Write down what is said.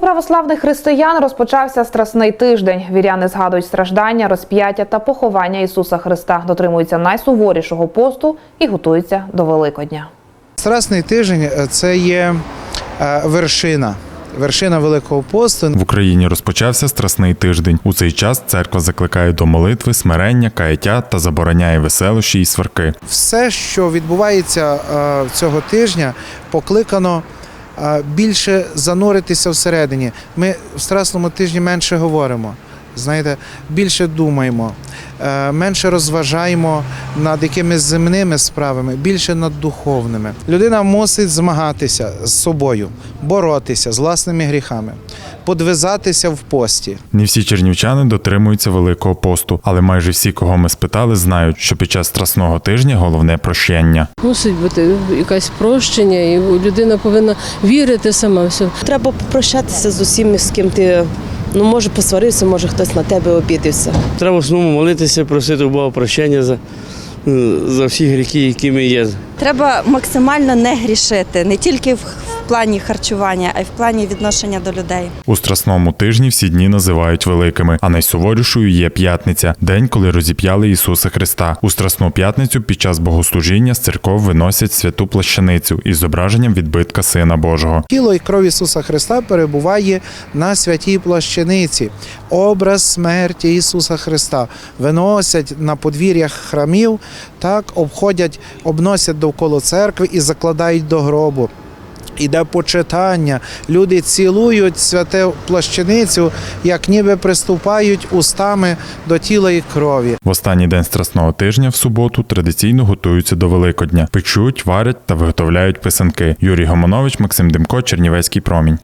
православних християн розпочався страсний тиждень. Віряни згадують страждання, розп'яття та поховання Ісуса Христа, дотримуються найсуворішого посту і готуються до Великодня. Страсний тиждень е, це є е, вершина. Вершина Великого посту. В Україні розпочався страсний тиждень. У цей час церква закликає до молитви, смирення, каяття та забороняє веселощі і сварки. Все, що відбувається е, цього тижня, покликано більше зануритися всередині. Ми в страсному тижні менше говоримо. Знаєте, більше думаємо, е, менше розважаємо над якимись земними справами, більше над духовними. Людина мусить змагатися з собою, боротися з власними гріхами, подвизатися в пості. Не всі чернівчани дотримуються великого посту, але майже всі, кого ми спитали, знають, що під час страсного тижня головне прощення. Мусить бути якесь прощення, і людина повинна вірити сама в себе. Треба попрощатися з усім, з ким ти ну може посварився, може хтось на тебе обідився. Треба в основному молитися, просити у Бога прощення за, за всі гріхи, які ми є. Треба максимально не грішити не тільки в, в плані харчування, а й в плані відношення до людей. У страсному тижні всі дні називають великими, а найсуворішою є п'ятниця день, коли розіп'яли Ісуса Христа. У страсну п'ятницю під час богослужіння з церков виносять святу плащаницю із зображенням відбитка Сина Божого. Тіло і кров Ісуса Христа перебуває на святій плащаниці. Образ смерті Ісуса Христа виносять на подвір'ях храмів, так обходять, обносять довкола церкви і закладають до гробу. Іде почитання, люди цілують святе плащаницю, як ніби приступають устами до тіла і крові. В останній день страсного тижня в суботу традиційно готуються до Великодня, печуть, варять та виготовляють писанки. Юрій Гомонович, Максим Демко, Чернівецький промінь.